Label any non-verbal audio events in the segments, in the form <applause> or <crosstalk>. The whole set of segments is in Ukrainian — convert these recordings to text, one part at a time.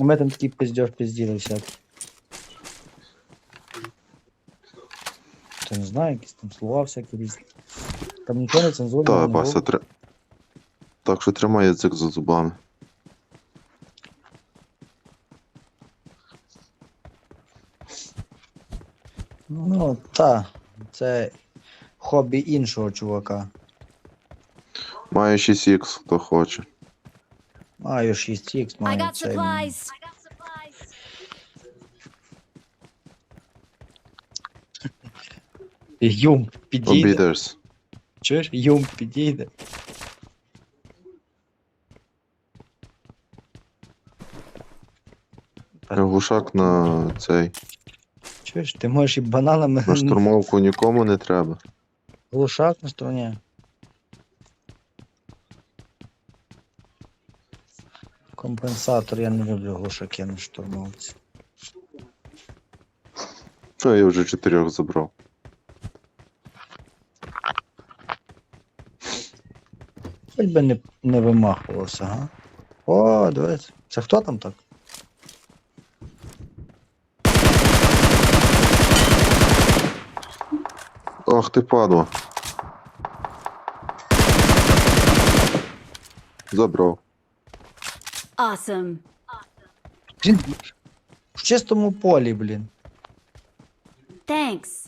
У мене там такий пиздеж пизділи всякий. Не знаю, якісь там слова всякі різні. Там нічого не цензурно. Та, Бася, тр... Так що тримай язик за зубами. Ну, та. Це хобі іншого чувака. Маю 6х, хто хоче. Маю 6 х I маю. Юм підійде. Обідерс. Чуєш? Юм підійде. Глушак на цей. Чуєш? Ти можеш і бананами. На штурмовку <laughs> нікому не треба. Глушак на стороні. Компенсатор, я не люблю глушаки на штурмовці. А я вже чотирьох забрав. Хоч би не, не вимахувався, га? О, дивись. Це хто там так? Ах ти падла. Забрав. Awesome. Блін, В чистому полі, блін. Thanks.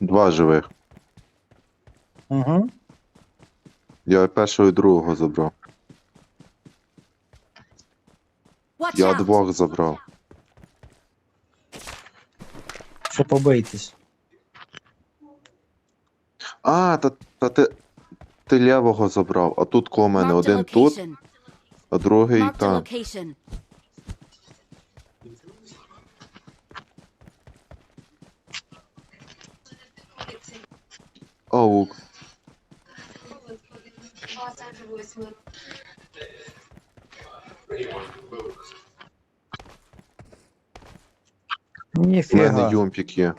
Два живих. Угу. Я першого і другого забрав. Watch Я out. двох забрав. Що побийтесь. А, та, та ти. Ти лівого забрав, а тут коло мене Marked a один тут, location. А другий Marked a там. location. Оу, в мене Ніфіга. юмпік є.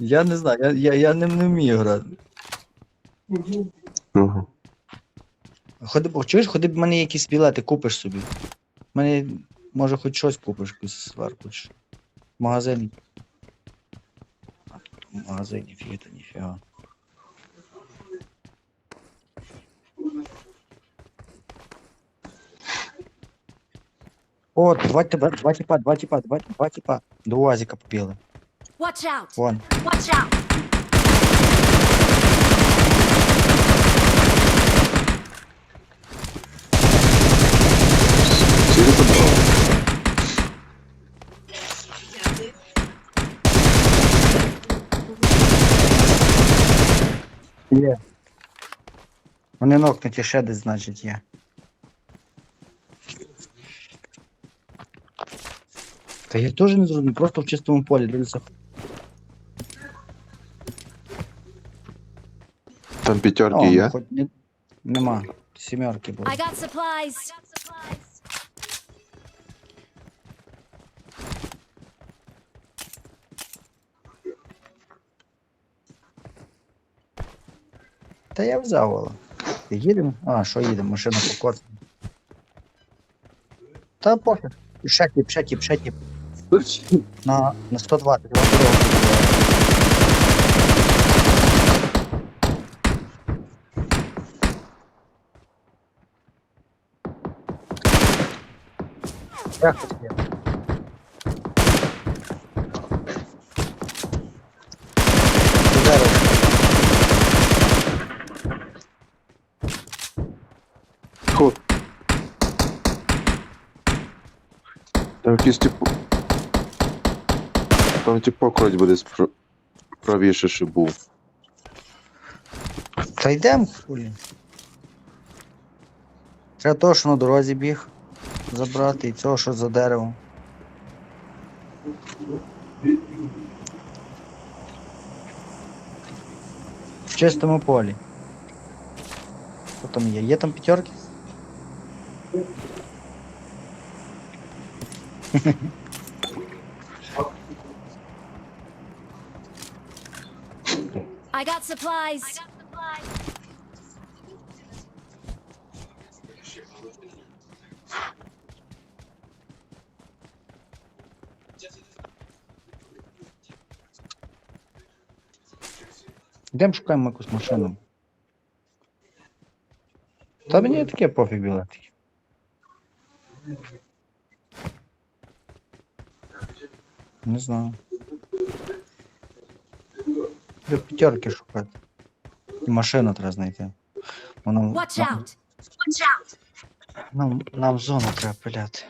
Я не знаю, я, я, я ним не вмію грати. Ага. Ходи, чуєш, ходи б в мене якісь білети, купиш собі. В мене, може, хоч щось купиш, якусь сварку. чи що. В магазині. В магазині фіта, ніфіга. О, два тебе, два тіпа, два тіпа, два, два тіпа. До УАЗіка побігли. Watch out. Вон. Watch out. Всіх забрав. Є. Вони нокнуті ще десь, значить, є. Та я теж не зрозумів, просто в чистому полі дивлюся. Там п'ятерки О, є. хоч не... Нема. Сімерки були. I got supplies. Та я взяв Ола. Їдемо? А, що їдемо? Машина покоцана. Та похер. Тіп, ще тіп. На, на 120. Як тут є? Зараз. Хо. Там якийсь типу. Там типу кроть буде спр... правіше ще був. Та йдемо, хулі. Треба того, що на дорозі біг забрати і цього, що за деревом. В чистому полі. Що там є? Є там п'ятерки? <laughs> I I got Йдемо шукаємо якусь машину. Та мені таке пофіг білетики. Не знаю. Треба п'ятерки шукати. І машину треба знайти. Воно, Watch нам, out. нам, нам в зону треба пиляти.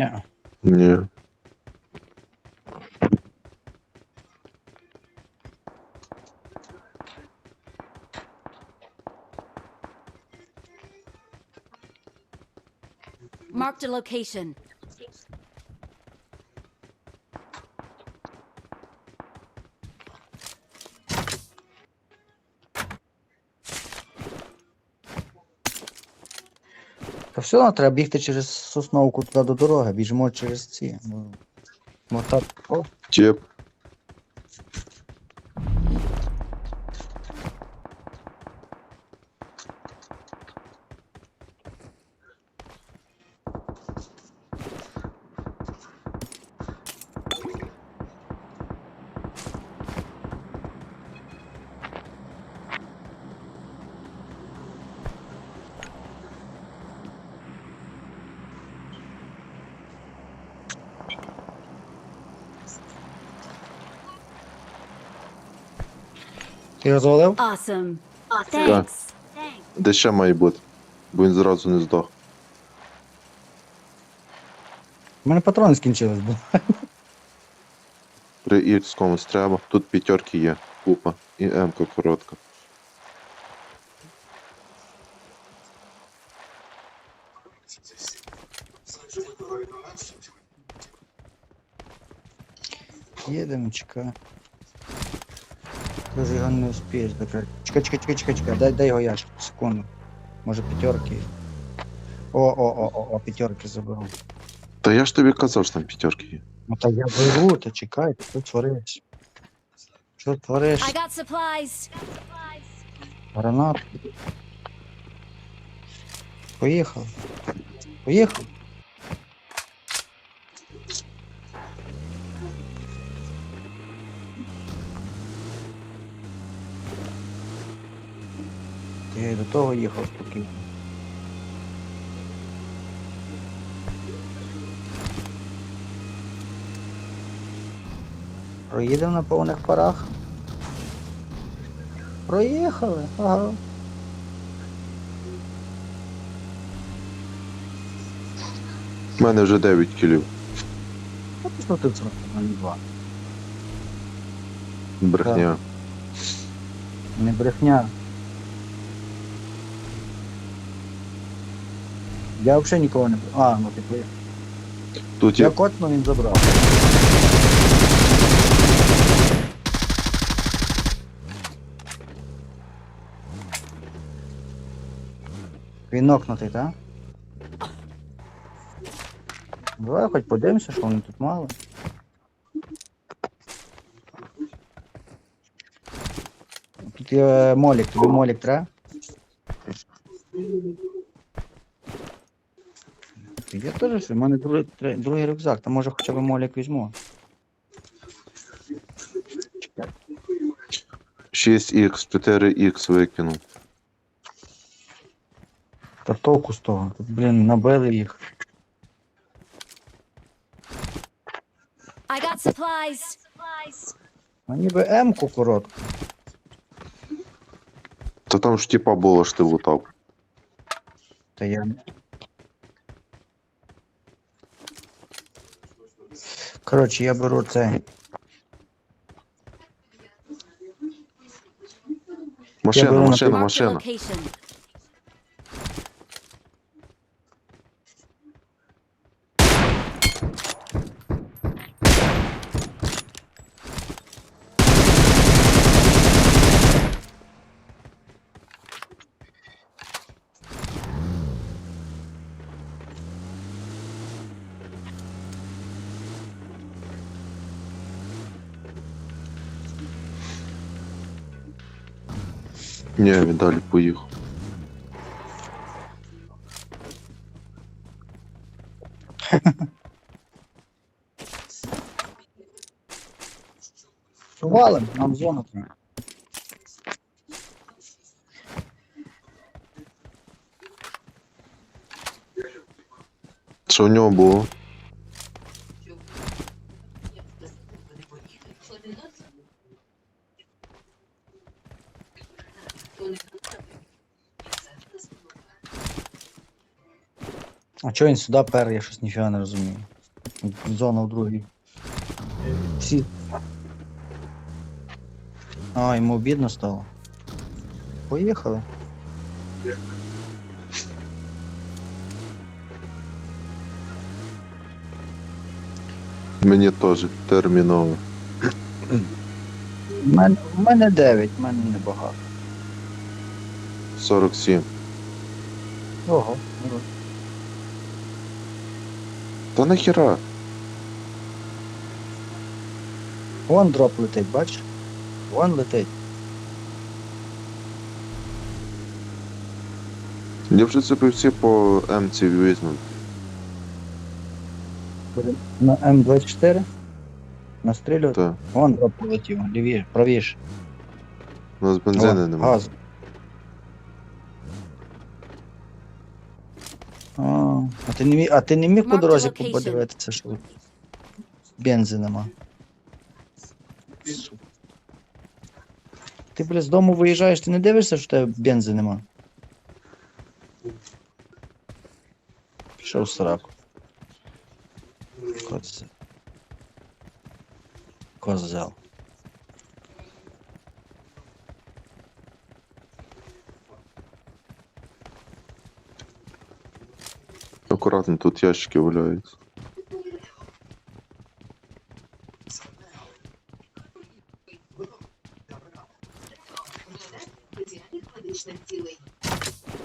Yeah. Yeah. Marked a location. Все одно треба бігти через сосновку туди до дороги, біжимо через ці. Ну, так. О, Тіп. Ти розвалив? Awesome. Thanks. Де ще має бути? Бо він зразу не здох. У мене патрони скінчились, бо. При Х комусь треба. Тут п'ятерки є. Купа. І М-ка коротка. Їдемо. Ти вже його не успієш закрити. Чекай, чекай, чекай, чекай, чекай. Дай, дай його ящик, секунду. Може п'ятерки. О, о, о, о, о, п'ятерки заберу. Та я ж тобі казав, що там п'ятерки є. Ну та я беру, та чекай, ти що твориш? Що твориш? I got supplies. Гранат. Поїхав. Поїхав. Я і до того їхав спокійно. Проїдемо на повних парах. Проїхали, ага. У мене вже 9 кілів. А пішло ти це на два. Брехня. Не брехня. Я взагалі нікого не А, ну ти поїхав. Тут Я є. котну він забрав. Він нокнутий, так? Давай хоч подивимося, що вони тут мали. Тут є молік, тобі молік треба? Я теж, у мене другий, другий рюкзак, там може хоча б молік візьму. 6х, 4х викинув. Та толку з того. Тут, блін, набили їх. I got supplies. А ніби М-ку коротку. Та там ж типа було, що ти лутав. Та я. Коротше, я беру цей. Машина, беру машина, Marked a машина. location. Ні, він далі поїхав. Валим, нам в зону треба. Що в нього було? А чого він сюди пер, я щось ніфіга не розумію. Зона в другій. Всі. А, йому обідно стало. Поїхали. Мені теж терміново. У мене, у мене 9, в мене небагато. 47. Ого. ну, Та нахіра? Вон дроп летить, бачиш? Вон летить. Я вже собі всі по М-ці візьму. На М24. Настрілювати. Вон дроп полетів, лівіше, правіше. У нас бензину О, немає. Газ. А, ти не міг, а ти не міг по дорозі подивитися, що бензи нема. Ти, бля, з дому виїжджаєш, ти не дивишся, що в тебе бензи нема. Пішов в сраку. Козел. Козел. Акуратно, тут ящики валяються.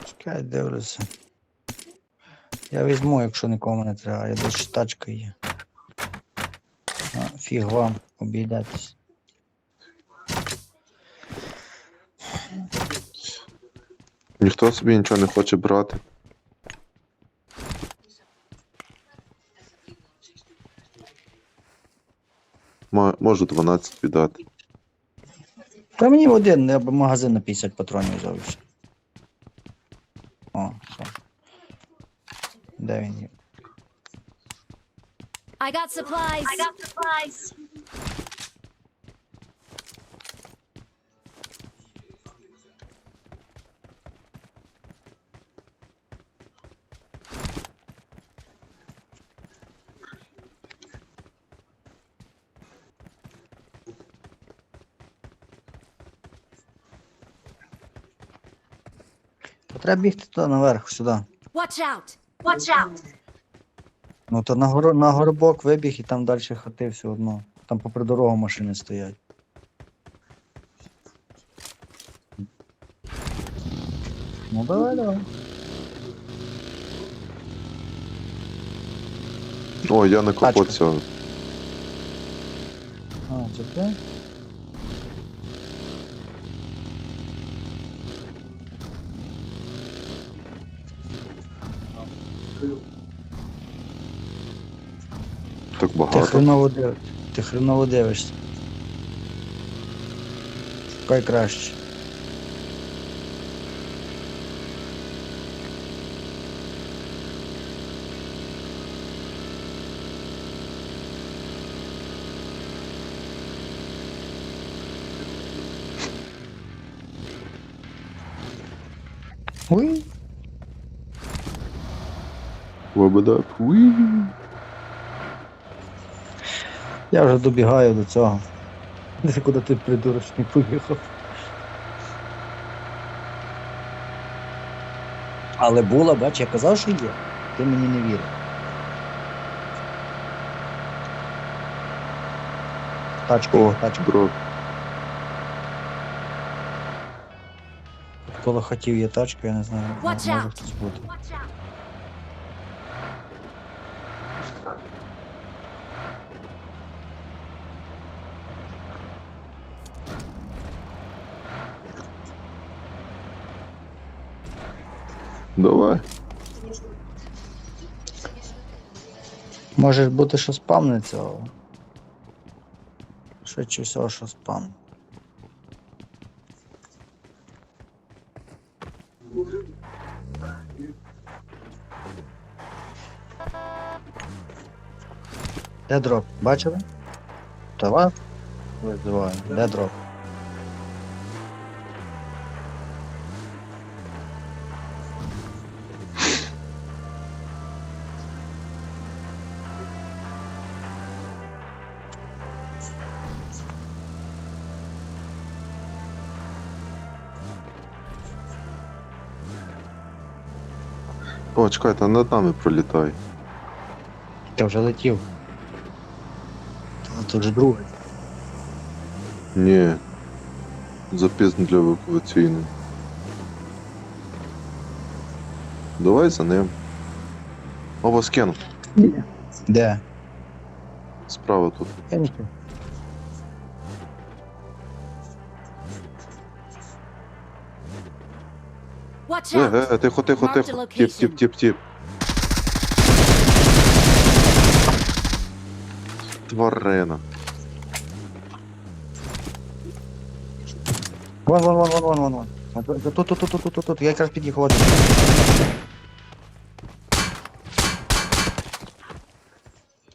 Чекай, дивлюся. Я візьму, якщо нікому не треба, я десь тачка є. А, фіг вам, обійдетесь. Ніхто собі нічого не хоче брати. Можу 12 віддати. Та мені один, я б магазин на 50 патронів взяв. і все. О. Де він є? I got supplies. I got supplies. Треба бігти туди наверх, сюди. Watch out. Watch out. Ну то на, горо, на горбок вибіг і там далі хати все одно. Там попри дорогу машини стоять. Ну давай, давай. О, я на Тачка. цього. А, це ти? Так Ти багато. хреново дивишся. Ти хреново дивишся. Шукай краще. Уі. я вже добігаю до цього. Де куди ти придурочний поїхав. Але була, бач, я казав, що є. Ти мені не вірив. Тачка, О, є, тачка. бро. Коло хотів є тачка, я не знаю. Watch може out. хтось бути. Watch out. Давай. Може бути, що спамниться, але. Швидше всього, що спам. Де дроп? Бачили? Товар? Визиваю. Де дроп? О, чекай, там над нами пролітай. Я вже летів. А тут же другий. Ні. Запізно для евакуаційної. Давай за ним. О, вас кинув. Де? Справа тут. Я. Watch Е, out! е, тихо, тихо, тихо. Тіп, тіп, тіп, тіп. Тварина. Вон, вон, вон, вон, вон, вон, вон. А Тут, тут, тут, тут, тут, тут, тут. Я якраз під'їхав. один.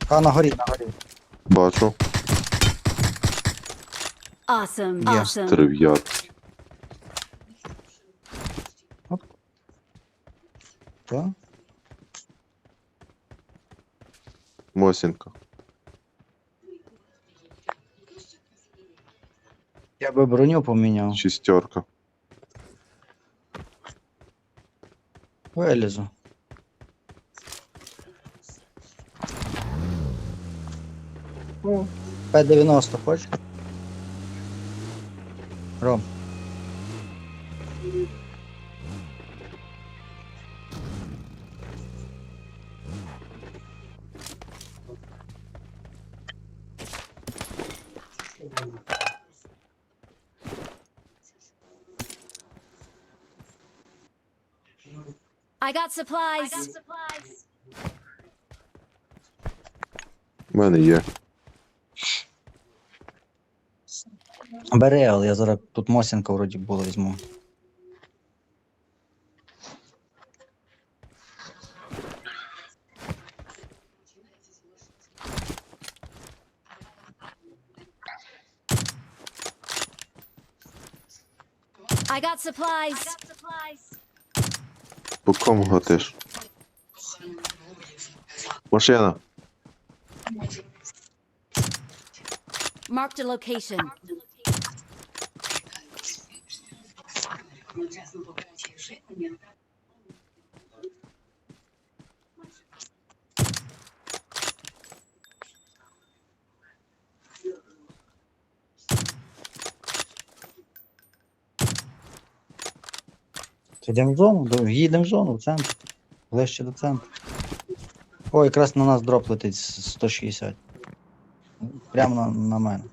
А, на горі, на горі. Бачу. Awesome! Awesome! Трив'ят. Так? Мосінка. Я би броню поміняв. Шістерка. Вилізу. О, П-90 хочеш? Ром. I got supplies! I got supplies! У мене є. Бери, але я зараз тут Мосінка вроді було візьму. I got supplies! I got supplies! По кому гатиш? Машина. Marked a location. Йдемо в зону, їдемо в зону, в центр. Ближче до центру. О, якраз на нас дроп летить 160. Прямо на, на мене.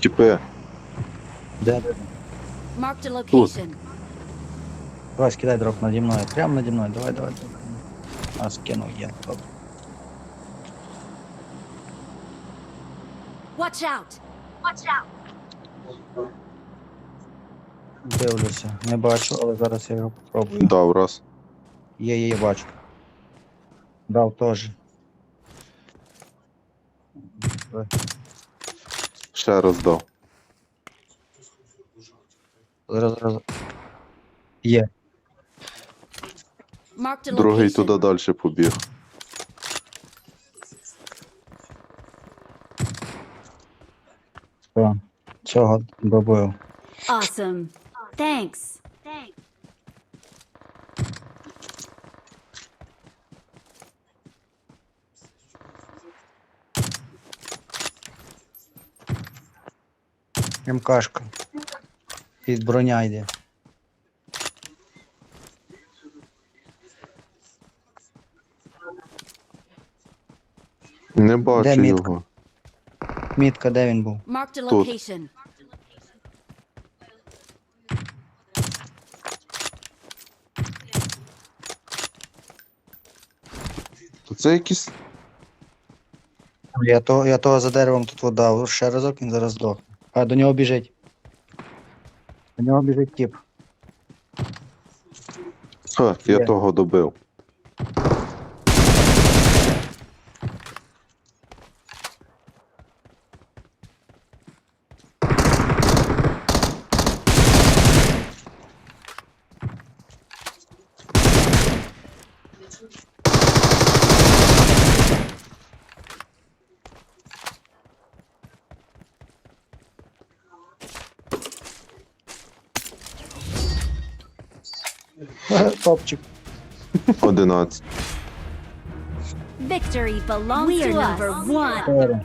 Тіпе. Де, де? Marked a location. Давай, скидай дроп наді мною. Прямо наді мною. Давай, давай, давай. А, скинув є. Добре. Watch out! Watch out! Дивлюся. Не бачу, але зараз я його попробую. Дав раз. Є, є, є, бачу. Дав теж. Ще раз дав. Зараз, зараз. Є. Marked a Другий location. туди далі побіг. Все. Цього добив. Awesome. Thanks. Thanks. МКшка. Під броня йде. Не бачу мітка? його. Мітка, де він був? Marked a Тут. location. Це якісь. Я, то, я того за деревом тут вода. Ще разок він зараз здохне. А до нього біжить. До нього біжить тіп. Так, я Є. того добив. <laughs> Топчик. 11. Victory belongs to us. number one. Чотири.